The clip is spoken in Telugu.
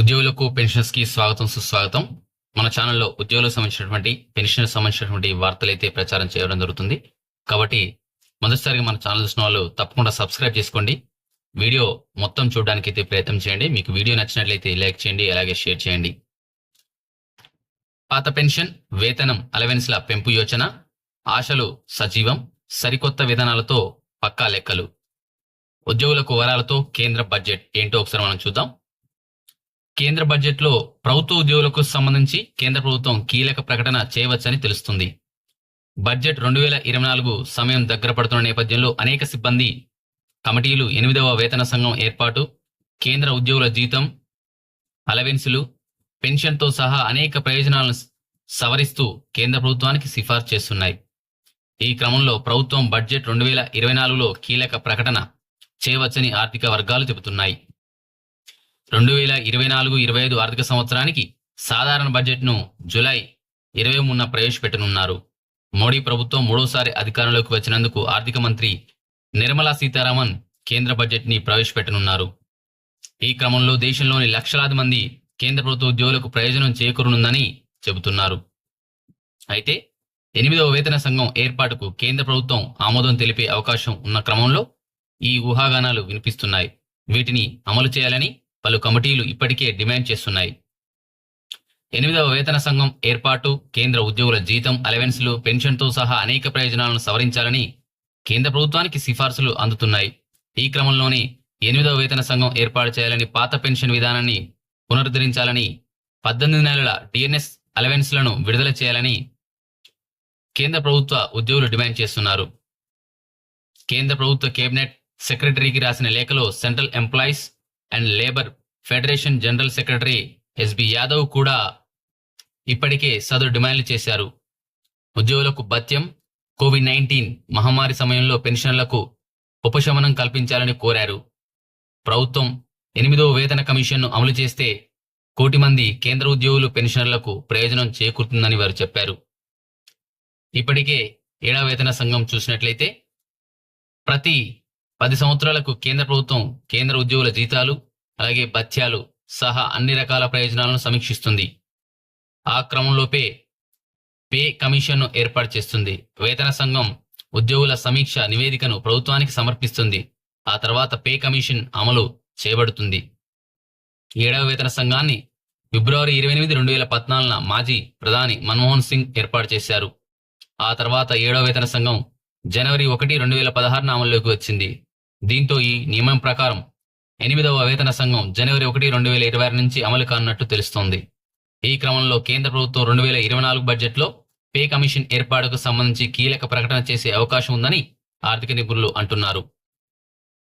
ఉద్యోగులకు పెన్షన్స్కి స్వాగతం సుస్వాగతం. మన ఛానల్లో ఉద్యోగులకు సంబంధించినటువంటి పెన్షన్ సంబంధించినటువంటి వార్తలు అయితే ప్రచారం చేయడం జరుగుతుంది. కాబట్టి మొదటిసారిగా మన ఛానల్ చూసిన వాళ్ళు తప్పకుండా సబ్స్క్రైబ్ చేసుకోండి. వీడియో మొత్తం చూడడానికి అయితే ప్రయత్నం చేయండి. మీకు వీడియో నచ్చినట్లయితే లైక్ చేయండి అలాగే షేర్ చేయండి. పాత పెన్షన్ వేతనం అలవెన్స్ల పెంపు యోచన ఆశలు సజీవం సరికొత్త విధానాలతో పక్కా లెక్కలు. ఉద్యోగులకు వరాలతో కేంద్ర బడ్జెట్ ఏంటో ఒకసారి మనం చూద్దాం. కేంద్ర బడ్జెట్లో ప్రభుత్వ ఉద్యోగులకు సంబంధించి కేంద్ర ప్రభుత్వం కీలక ప్రకటన చేయవచ్చని తెలుస్తుంది. బడ్జెట్ రెండు వేల ఇరవై నాలుగు సమయం దగ్గర పడుతున్న నేపథ్యంలో అనేక సిబ్బంది కమిటీలు ఎనిమిదవ వేతన సంఘం ఏర్పాటు కేంద్ర ఉద్యోగుల జీతం అలవెన్సులు పెన్షన్తో సహా అనేక ప్రయోజనాలను సవరిస్తూ కేంద్ర ప్రభుత్వానికి సిఫార్సు చేస్తున్నాయి. ఈ క్రమంలో ప్రభుత్వం బడ్జెట్ రెండు వేల ఇరవై నాలుగులో కీలక ప్రకటన చేయవచ్చని ఆర్థిక వర్గాలు చెబుతున్నాయి. రెండు వేల ఇరవై నాలుగు ఇరవై ఐదు ఆర్థిక సంవత్సరానికి సాధారణ బడ్జెట్ను జూలై ఇరవై మూడున ప్రవేశపెట్టనున్నారు. మోడీ ప్రభుత్వం మూడోసారి అధికారంలోకి వచ్చినందుకు ఆర్థిక మంత్రి నిర్మలా సీతారామన్ కేంద్ర బడ్జెట్ని ప్రవేశపెట్టనున్నారు. ఈ క్రమంలో దేశంలోని లక్షలాది మంది కేంద్ర ప్రభుత్వ ఉద్యోగులకు ప్రయోజనం చేకూరనుందని చెబుతున్నారు. అయితే ఎనిమిదవ వేతన సంఘం ఏర్పాటుకు కేంద్ర ప్రభుత్వం ఆమోదం తెలిపే అవకాశం ఉన్న క్రమంలో ఈ ఊహాగానాలు వినిపిస్తున్నాయి. వీటిని అమలు చేయాలని పలు కమిటీలు ఇప్పటికే డిమాండ్ చేస్తున్నాయి. ఎనిమిదవ వేతన సంఘం ఏర్పాటు కేంద్ర ఉద్యోగుల జీతం అలవెన్స్లు పెన్షన్తో సహా అనేక ప్రయోజనాలను సవరించాలని కేంద్ర ప్రభుత్వానికి సిఫార్సులు అందుతున్నాయి. ఈ క్రమంలోనే ఎనిమిదవ వేతన సంఘం ఏర్పాటు చేయాలని పాత పెన్షన్ విధానాన్ని పునరుద్ధరించాలని పద్దెనిమిది నెలల డిఎన్ఎస్ అలవెన్స్లను విడుదల చేయాలని కేంద్ర ప్రభుత్వ ఉద్యోగులు డిమాండ్ చేస్తున్నారు. కేంద్ర ప్రభుత్వ కేబినెట్ సెక్రటరీకి రాసిన లేఖలో central employees and labour federation general secretary SB Yadav కూడా ఇప్పటికే సదరు డిమాండ్లు చేశారు. ఉద్యోగులకు భత్యం కోవిడ్ నైన్టీన్ మహమ్మారి సమయంలో పెన్షన్లకు ఉపశమనం కల్పించాలని కోరారు. ప్రభుత్వం ఎనిమిదో వేతన కమిషన్ను అమలు చేస్తే కోటి మంది కేంద్ర ఉద్యోగులు పెన్షనర్లకు ప్రయోజనం చేకూరుతుందని వారు చెప్పారు. ఇప్పటికే ఏడా వేతన సంఘం చూసినట్లయితే ప్రతి పది సంవత్సరాలకు కేంద్ర ప్రభుత్వం కేంద్ర ఉద్యోగుల జీతాలు అలాగే భత్యాలు సహా అన్ని రకాల ప్రయోజనాలను సమీక్షిస్తుంది. ఆ క్రమంలోపే పే కమిషన్ను ఏర్పాటు చేస్తుంది. వేతన సంఘం ఉద్యోగుల సమీక్ష నివేదికను ప్రభుత్వానికి సమర్పిస్తుంది. ఆ తర్వాత పే కమిషన్ అమలు చేయబడుతుంది. ఏడవ వేతన సంఘాన్ని ఫిబ్రవరి ఇరవై ఎనిమిది రెండు వేల పద్నాలుగున మాజీ ప్రధాని మన్మోహన్ సింగ్ ఏర్పాటు చేశారు. ఆ తర్వాత ఏడవ వేతన సంఘం జనవరి ఒకటి రెండు వేల పదహారున అమల్లోకి వచ్చింది. దీంతో ఈ నియమం ప్రకారం ఎనిమిదవ వేతన సంఘం జనవరి ఒకటి రెండు వేల ఇరవై ఆరు నుంచి అమలు కానున్నట్టు తెలుస్తోంది. ఈ క్రమంలో కేంద్ర ప్రభుత్వం రెండు వేల ఇరవై నాలుగు బడ్జెట్లో పే కమిషన్ ఏర్పాటుకు సంబంధించి కీలక ప్రకటన చేసే అవకాశం ఉందని ఆర్థిక నిపుణులు అంటున్నారు.